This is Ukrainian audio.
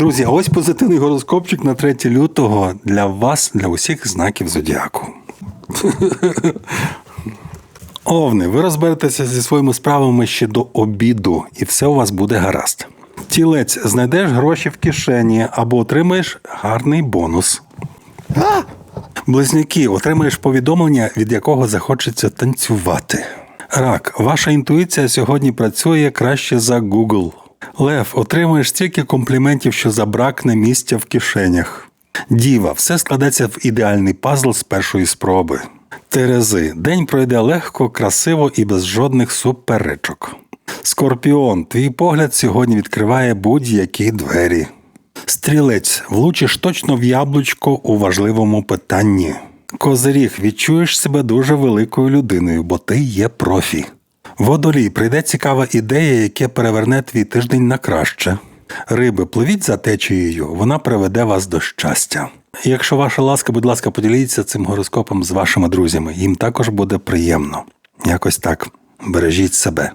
Друзі, ось позитивний гороскопчик на 3 лютого для вас, для усіх знаків зодіаку. Овни, ви розберетеся зі своїми справами ще до обіду, і все у вас буде гаразд. Тілець, знайдеш гроші в кишені або отримаєш гарний бонус. Близнюки, отримаєш повідомлення, від якого захочеться танцювати. Рак, ваша інтуїція сьогодні працює краще за Google. Лев, отримаєш стільки компліментів, що забракне місця в кишенях. Діва, все складеться в ідеальний пазл з першої спроби. Терези, день пройде легко, красиво і без жодних суперечок. Скорпіон, твій погляд сьогодні відкриває будь-які двері. Стрілець, влучиш точно в яблучко у важливому питанні. Козиріг, відчуєш себе дуже великою людиною, бо ти є профі. Водолій, прийде цікава ідея, яке переверне твій тиждень на краще. Риби, пливіть за течією, вона приведе вас до щастя. Якщо ваша ласка, будь ласка, поділіться цим гороскопом з вашими друзями. Їм також буде приємно. Якось так. Бережіть себе.